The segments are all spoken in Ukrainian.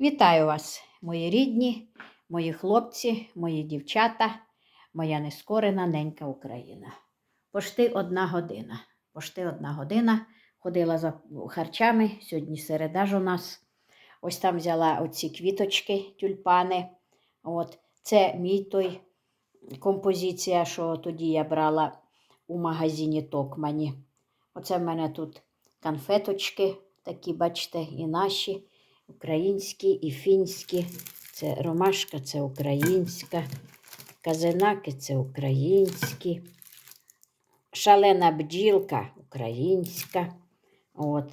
Вітаю вас, мої рідні, мої хлопці, мої дівчата, моя нескорена ненька Україна. Пошти одна година. Пошти одна година. Ходила за харчами. Сьогодні середа ж у нас. Ось там взяла оці квіточки, тюльпани. От. Це мій той композиція, що тоді я брала у магазині Токмані. Оце в мене тут конфеточки, такі, бачите, і наші, українські, і фінські. Це ромашка, це українська, казинаки це українські, шалена бджілка українська. От.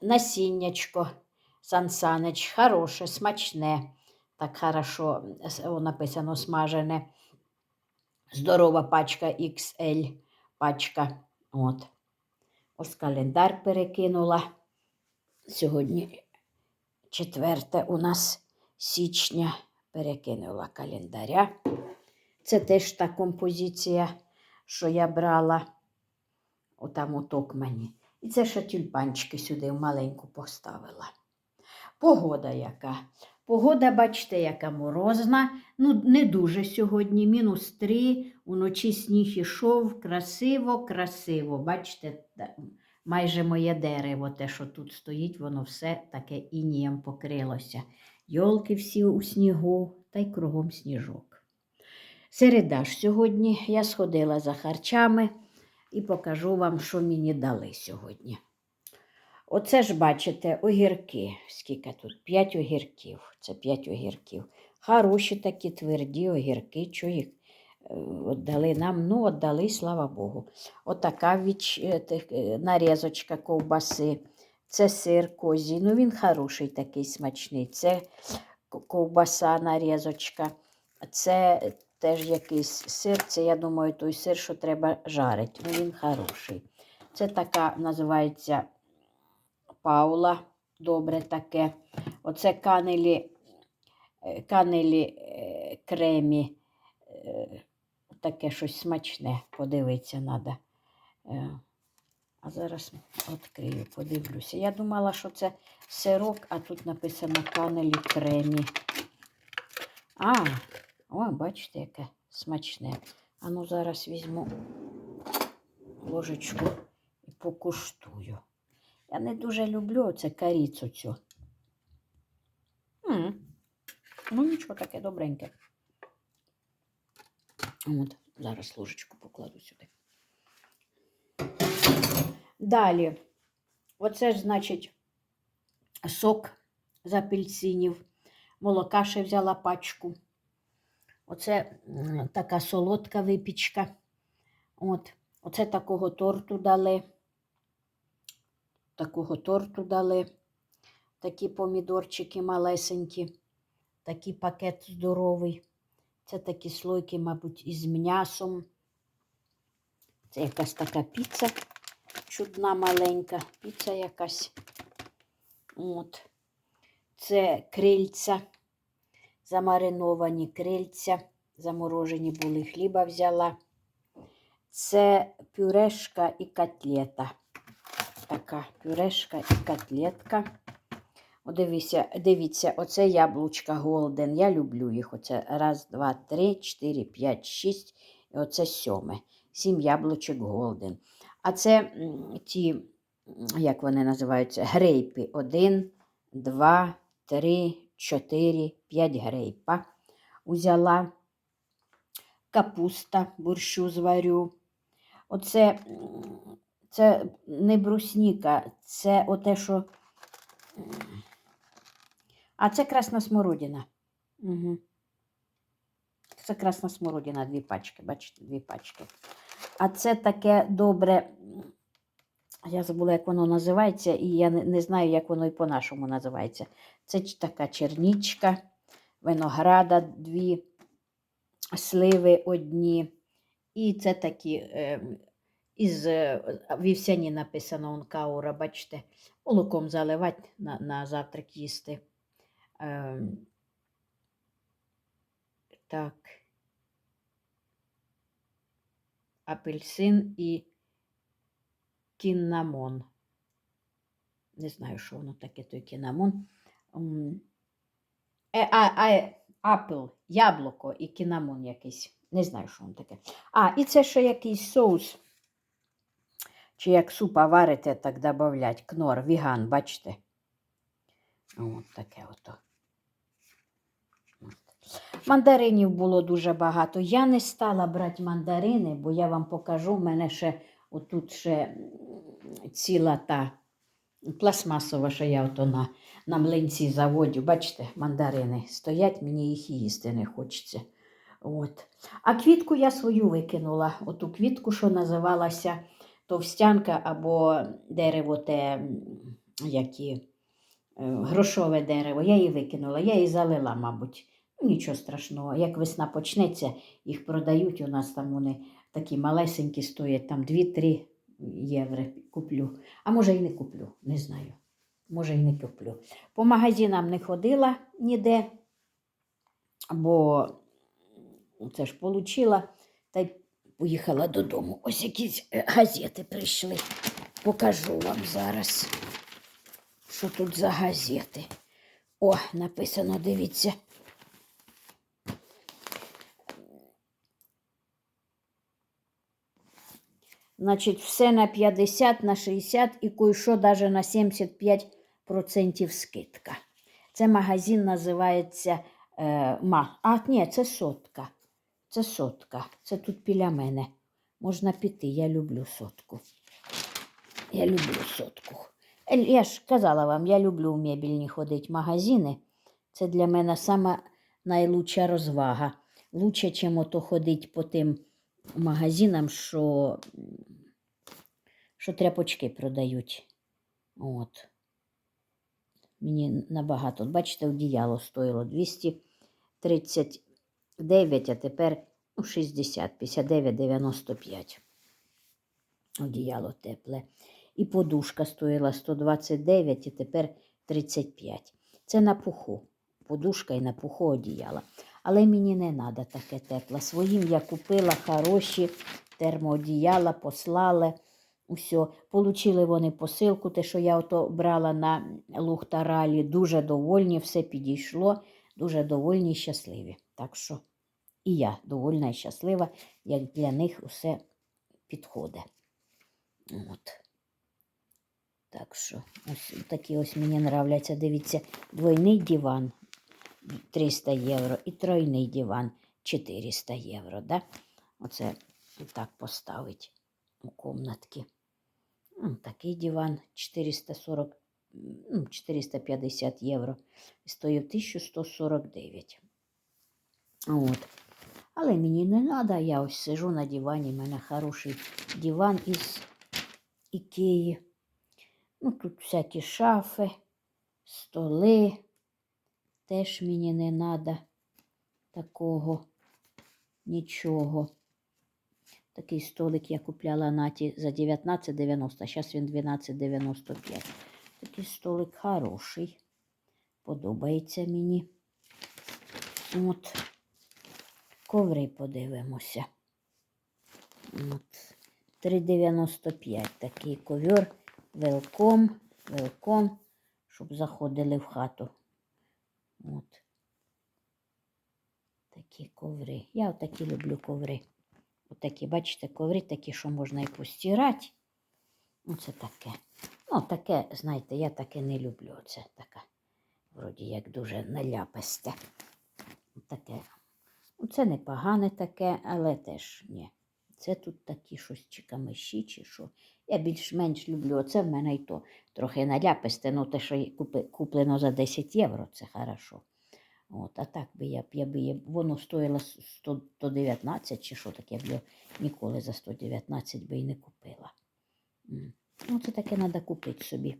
Насіннячко, сансанич, хороше, смачне. Так хорошо написано смажене. Здорова пачка XL пачка. От. Ось календар перекинула. Сьогодні четверте у нас січня перекинула календаря. Це теж та композиція, що я брала отам у Токмані. І це ще тюльпанчики сюди в маленьку поставила. Погода яка. Погода, бачите, яка морозна. Ну, не дуже сьогодні. Мінус три. Уночі сніг ішов. Красиво, красиво. Бачите, майже моє дерево, те, що тут стоїть, воно все таке інієм покрилося. Йолки всі у снігу, та й кругом сніжок. Середа ж сьогодні я сходила за харчами і покажу вам, що мені дали сьогодні. Оце ж бачите, огірки. Скільки тут? П'ять огірків. Це п'ять огірків. Хороші такі тверді огірки, що е, нам. Ну, віддали, слава Богу. Отака віч... е, е, нарізочка ковбаси. Це сир козій. Ну, він хороший такий смачний. Це ковбаса, нарізочка. Це теж якийсь сир. Це, я думаю, той сир, що треба жарити. Ну, він хороший. Це така називається Паула. Добре таке. Оце канелі, е, канелі кремі. Таке щось смачне. Подивитися треба. А зараз відкрию, подивлюся. Я думала, що це сирок, а тут написано канелі кремі. А, о, бачите, яке смачне. А ну зараз візьму ложечку і покуштую. Я не дуже люблю оце каріцу цю. М, Ну, нічого таке добреньке. От, зараз ложечку покладу сюди. Далі, оце ж, значить, сок з апельсинів. Молока ще взяла пачку. Оце така солодка випічка. От, оце такого торту дали. Такого торту дали. Такі помідорчики малесенькі. Такий пакет здоровий. Це такі слойки, мабуть, із м'ясом. Це якась така піца чудна маленька, піца якась. От. Це крильця, замариновані крильця, заморожені були, хліба взяла. Це пюрешка і котлета. Така пюрешка і котлетка. О, дивіться, дивіться, оце яблучка Голден. Я люблю їх. Оце раз, два, три, чотири, п'ять, шість. І оце сьоме. Сім яблучок Голден. А це ті, як вони називаються, грейпи. Один, два, три, чотири, п'ять грейпа. Узяла капуста, борщу зварю. Оце це не брусніка, це оте, що. А це красна смородина. Угу. Це красна смородина, дві пачки, бачите, дві пачки. А це таке добре. Я забула, як воно називається, і я не, знаю, як воно і по-нашому називається. Це така чернічка, винограда, дві, сливи одні. І це такі е, із вівсяні написано онкаура, бачите, молоком заливати на, на завтрак їсти. Е, так. Апельсин і кіннамон. Не знаю, що воно таке, той кіннамон. Е, а, а, апл, яблуко і кінамон якийсь. Не знаю, що воно таке. А, і це ще якийсь соус. Чи як супа варите, так додавлять. Кнор, віган, бачите? От таке ото. Мандаринів було дуже багато. Я не стала брати мандарини, бо я вам покажу, в мене ще отут ще ціла та пластмасова, що я ото на, на млинці заводю. Бачите, мандарини стоять, мені їх їсти не хочеться. От. А квітку я свою викинула. Оту квітку, що називалася товстянка або дерево те, які, е, грошове дерево. Я її викинула, я її залила, мабуть. Нічого страшного. Як весна почнеться, їх продають. У нас там вони такі малесенькі стоять, там 2-3 євро куплю. А може і не куплю, не знаю. Може і не куплю. По магазинам не ходила ніде, бо це ж получила та й поїхала додому. Ось якісь е, газети прийшли. Покажу вам зараз, що тут за газети. О, написано, дивіться. Значить, все на 50, на 60 і кое-що навіть на 75% скидка. Це магазин називається е, ма. А, ні, це сотка. Це сотка. Це тут біля мене. Можна піти, я люблю сотку. Я люблю сотку. Е, Я ж казала вам, я люблю в мебільні ходити магазини. Це для мене сама найлучша розвага. Лучше, чим ото ходити по тим магазинам, що, що тряпочки продають. От. Мені набагато. Бачите, одіяло стоїло 239, а тепер ну, 60, 59, 95. Одіяло тепле. І подушка стоїла 129, і тепер 35. Це на пуху. Подушка і на пуху одіяла. Але мені не треба таке тепле. Своїм я купила хороші термоодіяла, послали. Усьо. Получили вони посилку, те, що я ото брала на Лухтаралі. Дуже довольні, все підійшло, дуже довольні і щасливі. Так що і я довольна і щаслива, як для них усе підходить. От. Так що, ось такі ось мені нравляться. Дивіться, двойний диван 300 євро і тройний диван 400 євро. Да? Оце так поставить у комнатки. М, Такий диван 440, ну, 450 євро. І Стоїв 1149. От. Але мені не треба, я ось сижу на дивані, у мене хороший диван із Ікеї. Ну, тут всякі шафи, столи. Теж мені не треба такого нічого. Такий столик я купляла Наті за 19,90, зараз він 12,95. Такий столик хороший. Подобається мені. От. Коври подивимося. От. 3,95 такий ковер. Велком, велком, щоб заходили в хату. От. Такі коври. Я отакі люблю коври. Отакі, бачите, коври такі, що можна і постирати. Оце таке. Ну, таке, знаєте, я таке не люблю. Це таке, вроді як дуже наляписте. Таке. Ну, Це непогане таке, але теж ні. Це тут такі щось чи камиші, чи що. Я більш-менш люблю. Оце в мене й то трохи наляписте, ну те, що куплено за 10 євро, це хорошо. От, а так би я б, я би, воно стоїло 100 119 чи що таке, б я ніколи за 119 би і не купила. Ну, це таке треба купити собі.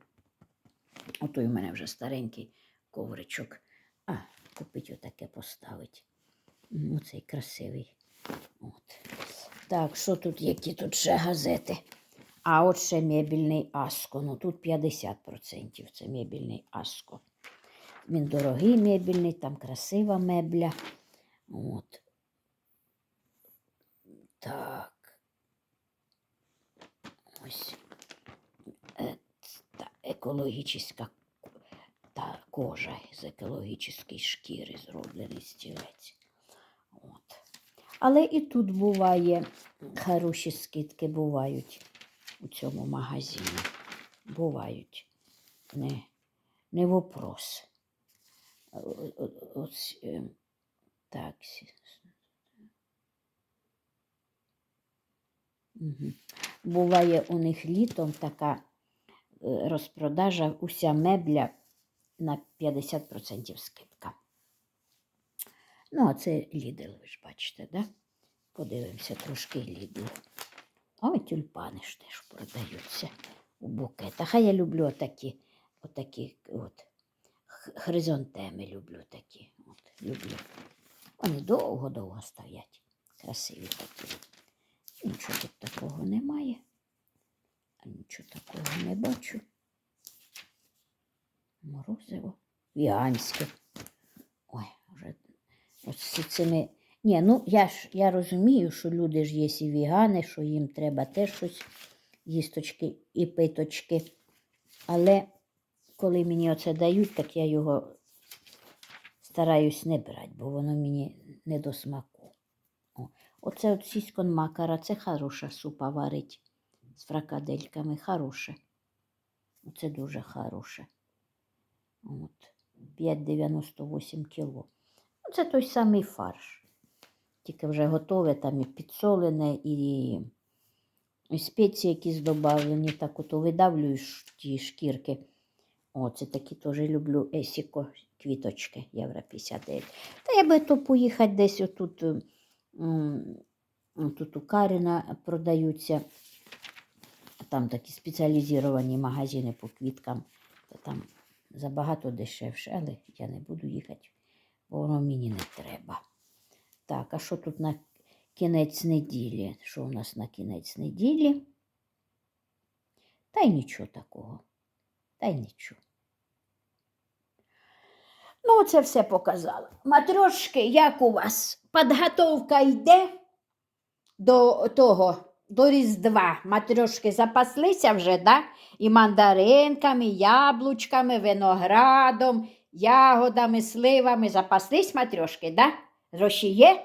Ото у мене вже старенький ковричок. А, купити отаке поставити. Оцей красивий. От. Так, що тут, які тут ще газети? А от ще мебільний Аско. Ну тут 50% це мебільний Аско. Він дорогий мебільний, там красива мебля. От. Так. Ось. Е, та, екологічна та кожа з екологічної шкіри зроблений стілець. От. Але і тут буває, хороші скидки бувають у цьому магазині. Бувають. Не, не вопрос. Ось, е, так. Буває у них літом така е, розпродажа, уся мебля на 50% скидка. Ну, а це Лідл, ви ж бачите, да? Подивимося трошки Лідл. Ой, тюльпани ж теж продаються у букетах. А я люблю отакі, отакі от, х- хризантеми люблю такі. От, люблю. Вони довго-довго стоять. Красиві такі. Нічого тут такого немає. А нічого такого не бачу. Морозиво. Віганське. Ой, вже ось з цими. Ні, ну я ж я розумію, що люди ж є і вігани, що їм треба теж щось їсточки і питочки. Але коли мені оце дають, так я його стараюсь не брати, бо воно мені не до смаку. О, оце от сіськон макара, це хороша супа варить з фракадельками. Хороше. Оце дуже хороше. От. 5,98 кіло. Це той самий фарш. Тільки вже готове, там і підсолене, і, і спеції якісь додавлені. Так ото видавлюєш ті шкірки. О, це такі теж люблю есіко квіточки, євро 59. Та я би то поїхати десь отут. м, м, Тут у Каріна продаються. Там такі спеціалізовані магазини по квіткам. Та там забагато дешевше, але я не буду їхати, бо воно мені не треба. Так, а що тут на кінець неділі? Що у нас на кінець неділі? Та й нічого такого. Та й нічого. Ну, це все показала. Матрьошки, як у вас? Підготовка йде до того, до Різдва. Матрьошки запаслися вже, да? І мандаринками, яблучками, виноградом, ягодами, сливами. Запаслись матрьошки, да? Гроші є?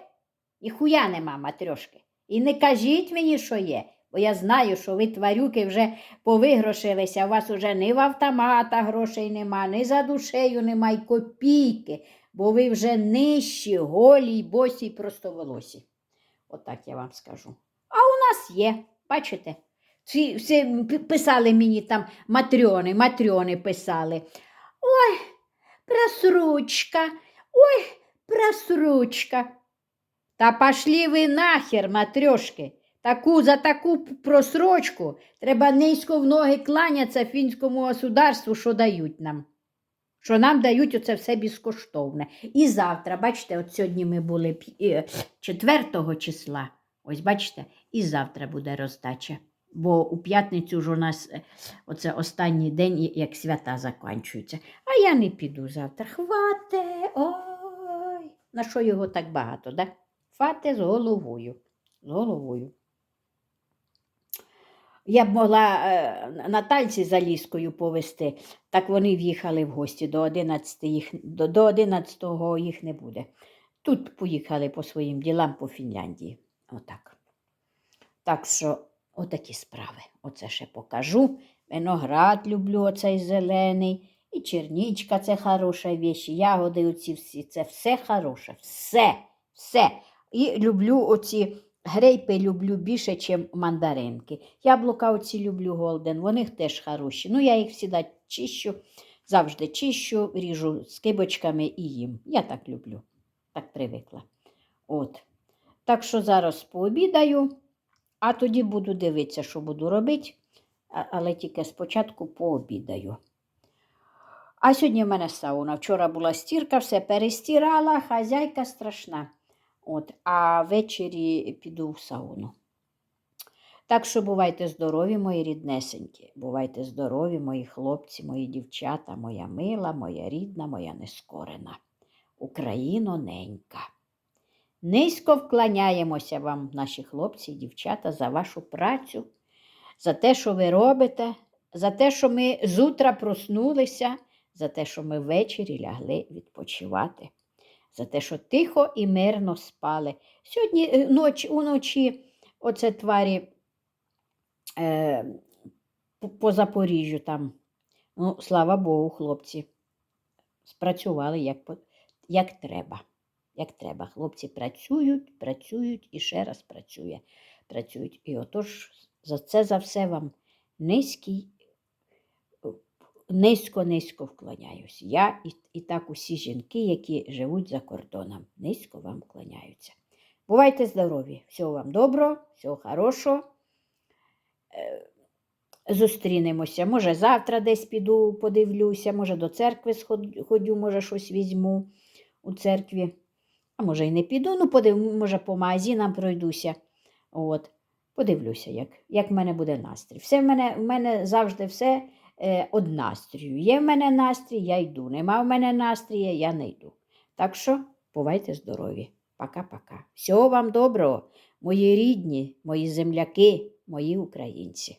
Ніхуя нема матрьошки. І не кажіть мені, що є, бо я знаю, що ви тварюки вже повигрошилися, у вас уже ні в автоматах грошей нема, ні за душею нема й копійки, бо ви вже нижчі, голі, босі, й простоволосі. Отак я вам скажу. А у нас є, бачите? Всі, всі писали мені там матрьони, матрьони писали. Ой, просручка, ой, просручка. Та пошлі ви нахер, матрьошки. Таку за таку просрочку треба низько в ноги кланятися фінському государству, що дають нам. Що нам дають оце все безкоштовне. І завтра, бачите, от сьогодні ми були е, 4 числа. Ось бачите, і завтра буде роздача. Бо у п'ятницю ж у нас е, оце останній день, як свята закінчуються. А я не піду завтра. Хвате, ой. На що його так багато, да? Хвате з головою. З головою. Я б могла е, Натальці за ліскою повести, так вони в'їхали в гості до 11 їх, до, до 11-го їх не буде. Тут поїхали по своїм ділам по Фінляндії. Отак. Так що, отакі справи. Оце ще покажу. Виноград люблю, оцей зелений. І чернічка це хороша віч, ягоди оці всі, це все хороше. Все, все. І люблю оці грейпи люблю більше, ніж мандаринки. Яблука оці люблю голден, вони теж хороші. Ну, я їх завжди чищу, завжди чищу, ріжу скибочками і їм. Я так люблю, так привикла. От. Так що зараз пообідаю, а тоді буду дивитися, що буду робити, але тільки спочатку пообідаю. А сьогодні в мене сауна. Вчора була стірка, все перестирала, хазяйка страшна. От, а ввечері піду в сауну. Так що бувайте здорові, мої ріднесенькі, бувайте здорові, мої хлопці, мої дівчата, моя мила, моя рідна, моя нескорена. Україно ненька. Низько вклоняємося вам, наші хлопці і дівчата, за вашу працю, за те, що ви робите, за те, що ми з утра проснулися, за те, що ми ввечері лягли відпочивати, за те, що тихо і мирно спали. Сьогодні е, ноч, уночі оце тварі е, по- по Запоріжжю там. Ну, слава Богу, хлопці спрацювали як, як треба. Як треба. Хлопці працюють, працюють і ще раз працює, працюють. І отож за це за все вам низький, низько-низько вклоняюсь. Я і, і так усі жінки, які живуть за кордоном, низько вам вклоняються. Бувайте здорові! Всього вам доброго, всього хорошого. Е, Зустрінемося. Може, завтра десь піду, подивлюся, може, до церкви сход- ходю, може, щось візьму у церкві. А може, і не піду, ну, подив, може, по магазинам пройдуся. От. Подивлюся, як, як в мене буде настрій. Все в мене, в мене завжди все од настрію. Є в мене настрій, я йду. Нема в мене настрія, я не йду. Так що бувайте здорові. Пока-пока. Всього вам доброго, мої рідні, мої земляки, мої українці.